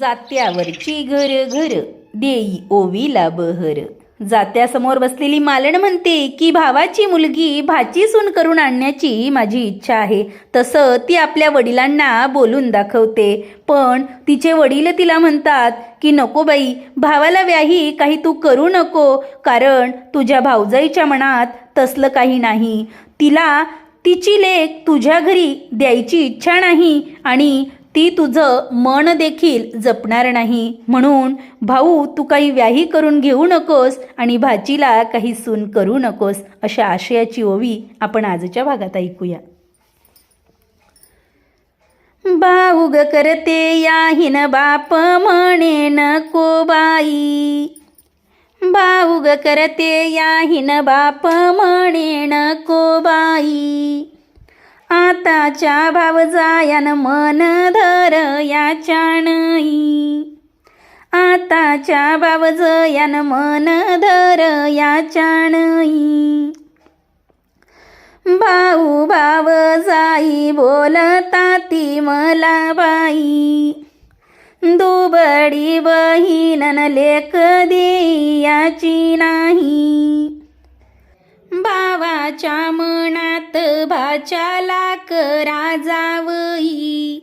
जात्यावरची घर घर देई ओवीला बहर. जात्यासमोर बसलेली मालण म्हणते की भावाची मुलगी भाची सून करून आणण्याची माझी इच्छा आहे. तसं ती आपल्या वडिलांना बोलून दाखवते. पण तिचे वडील तिला म्हणतात की नको बाई भावाला व्याही काही तू करू नको. कारण तुझ्या भाऊजाईच्या मनात तसलं काही नाही. तिला तिची लेख तुझ्या घरी द्यायची इच्छा नाही आणि ती तुझं मन देखील जपणार नाही. म्हणून भाऊ तू काही व्याही करून घेऊ नकोस आणि भाचीला काही सून करू नकोस अशा आशयाची ओवी आपण आजच्या भागात ऐकूया. बाऊग करते याहीन बाप म्हणे नको बाई. बाऊग करते याहीन बाप म्हणे नको बाई. आताच्या भाव जायान मन धर याच्यानई आताच्या भाव जयान मन धर याच्यानई भाऊ भाव जाई बोलता ती मला बाई. दुबडी बहीण लेख देयाची नाही. भावाच्या मनात भाच्याला करा जावई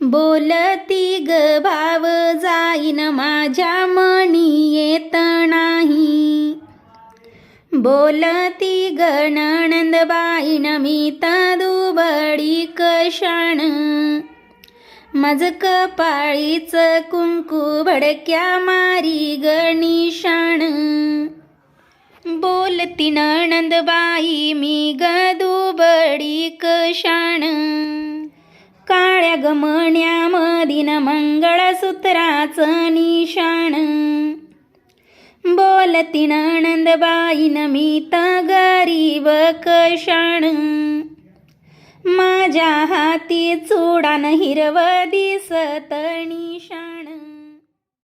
बोलती ग भाव जाईन माझ्या मणी येत नाही. बोलती ग नणंदबाईन मी दुबडी कशाण मज कपाळीच कुंकू भडक्या मारी गणिशाण बोलती नणंदबाई मी गदुबडी कशाण. काळ्या गमण्यामधीन मंगळसूत्राचं निशाण. बोलती नणंदबाईन मी गरीब कशाण. माझ्या हाती चुडान हिरव दिसत निशाण.